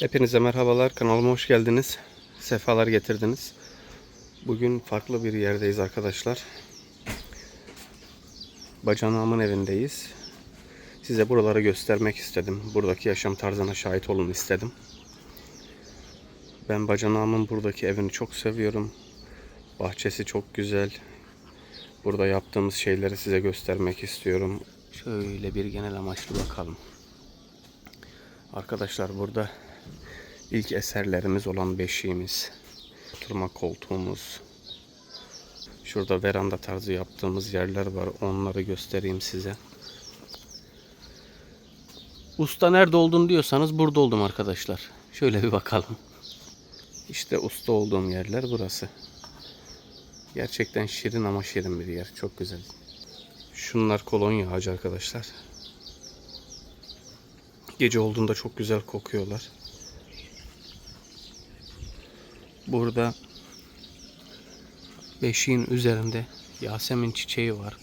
Hepinize merhabalar. Kanalıma hoş geldiniz. Sefalar getirdiniz. Bugün farklı bir yerdeyiz arkadaşlar. Bacanağımın evindeyiz. Size buraları göstermek istedim. Buradaki yaşam tarzına şahit olun istedim. Ben bacanağımın buradaki evini çok seviyorum. Bahçesi çok güzel. Burada yaptığımız şeyleri size göstermek istiyorum. Şöyle bir genel amaçlı bakalım. Arkadaşlar burada ilk eserlerimiz olan beşiğimiz, oturma koltuğumuz, şurada veranda tarzı yaptığımız yerler var. Onları göstereyim size. Usta nerede oldun diyorsanız burada oldum arkadaşlar. Şöyle bir bakalım. İşte usta olduğum yerler burası. Gerçekten şirin ama şirin bir yer. Çok güzel. Şunlar kolonya ağacı arkadaşlar. Gece olduğunda çok güzel kokuyorlar. Burada beşiğin üzerinde Yasemin çiçeği var.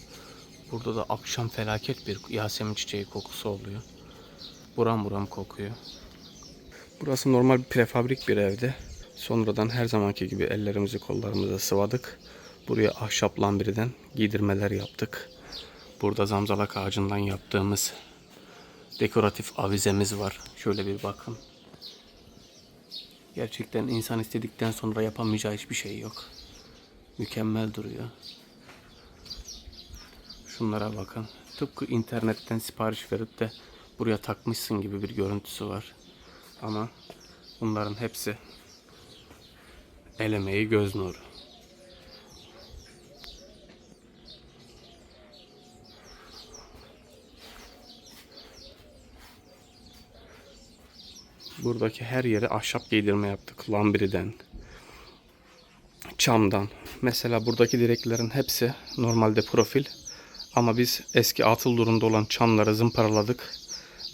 Burada da akşam felaket bir Yasemin çiçeği kokusu oluyor. Buram buram kokuyor. Burası normal bir prefabrik bir evde. Sonradan her zamanki gibi ellerimizi kollarımızı sıvadık. Buraya ahşap lambirden giydirmeler yaptık. Burada zamzalak ağacından yaptığımız dekoratif avizemiz var. Şöyle bir bakın. Gerçekten insan istedikten sonra yapamayacağı hiçbir şey yok. Mükemmel duruyor. Şunlara bakın. Tıpkı internetten sipariş verip de buraya takmışsın gibi bir görüntüsü var. Ama bunların hepsi el emeği göz nuru. Buradaki her yere ahşap giydirme yaptık. Lambiriden, çamdan. Mesela buradaki direklerin hepsi normalde profil. Ama biz eski atıl durumda olan çamları zımparaladık.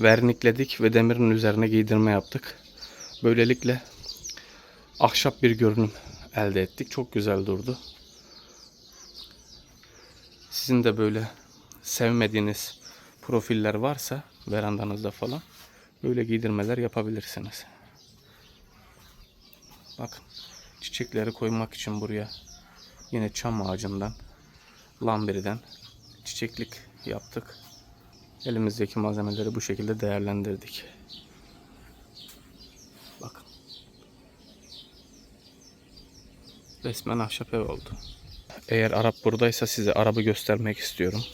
Vernikledik ve demirin üzerine giydirme yaptık. Böylelikle ahşap bir görünüm elde ettik. Çok güzel durdu. Sizin de böyle sevmediğiniz profiller varsa verandanızda falan böyle giydirmeler yapabilirsiniz. Bakın çiçekleri koymak için buraya yine çam ağacından lambiriden çiçeklik yaptık. Elimizdeki malzemeleri bu şekilde değerlendirdik. Bakın. Resmen ahşap ev oldu. Eğer Arap buradaysa size Arap'ı göstermek istiyorum.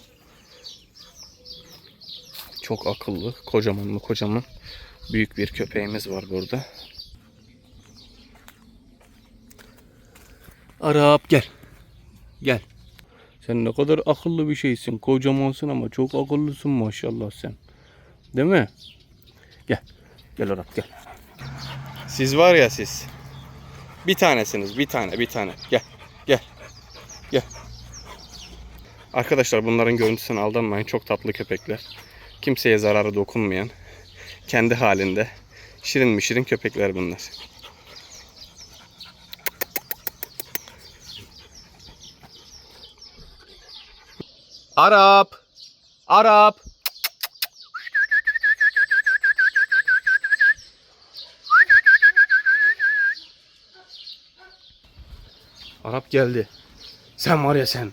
Çok akıllı, kocaman mı kocaman büyük bir köpeğimiz var burada. Arap gel. Gel. Sen ne kadar akıllı bir şeysin. Kocamansın ama çok akıllısın maşallah sen. Değil mi? Gel. Gel Arap gel. Siz var ya siz. Bir tanesiniz. Bir tane. Bir tane. Gel. Gel. Gel. Arkadaşlar bunların görüntüsüne aldanmayın. Çok tatlı köpekler. Kimseye zararı dokunmayan. Kendi halinde. Şirin mi şirin köpekler bunlar. Arap. Arap. Arap geldi. Sen var ya sen.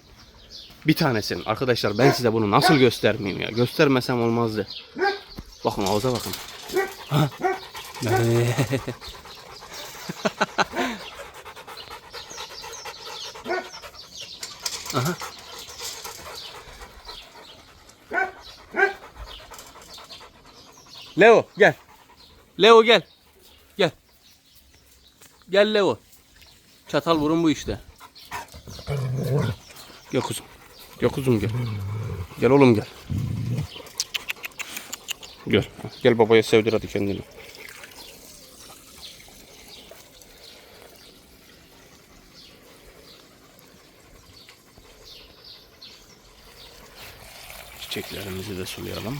Bir tanesin. Arkadaşlar ben size bunu nasıl göstermeyeyim ya. Göstermesem olmazdı. Bakın ağza bakın. Ha. Aha. Leo gel. Leo gel. Gel. Gel Leo. Çatal burun bu işte. Gel kuzum. Gel kuzum gel. Gel oğlum gel. Gel. Gel babaya sevdir hadi kendini. Çiçeklerimizi de sulayalım.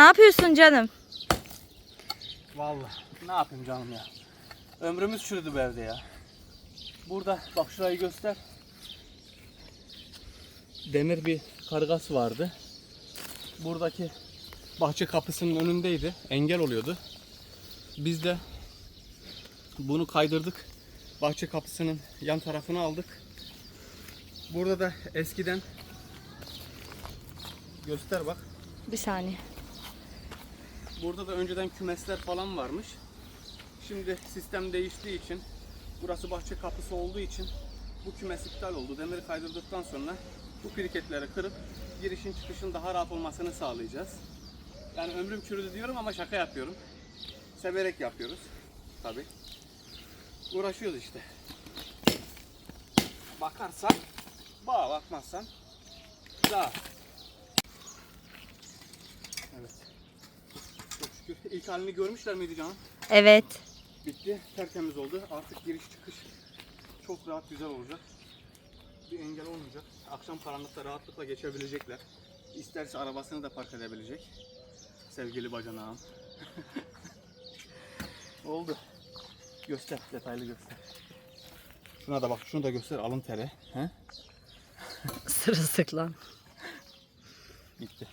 Yapıyorsun canım? Vallahi ne yapayım canım ya. Ömrümüz çürüdü bu evde ya. Burada bak şurayı göster. Demir bir kargası vardı. Buradaki bahçe kapısının önündeydi. Engel oluyordu. Biz de bunu kaydırdık. Bahçe kapısının yan tarafını aldık. Burada da eskiden göster bak. Bir saniye. Burada da önceden kümesler falan varmış. Şimdi sistem değiştiği için burası bahçe kapısı olduğu için bu kümes iptal oldu. Demiri kaydırdıktan sonra bu piriketleri kırıp girişin çıkışın daha rahat olmasını sağlayacağız. Yani ömrüm çürüdü diyorum ama şaka yapıyorum. Severek yapıyoruz. Tabi. Uğraşıyoruz işte. Bakarsan bağ bakmazsan daha. Evet. Çok şükür. İlk halini görmüşler miydi canım? Evet. Bitti. Tertemiz oldu. Artık giriş çıkış çok rahat güzel olacak. Bir engel olmayacak. Akşam karanlıkta rahatlıkla geçebilecekler. İsterse arabasını da park edebilecek. Sevgili bacanağım. oldu. Göster. Detaylı göster. Şuna da bak. Şunu da göster. Alın teri. He? Sırılsıklam. Bitti.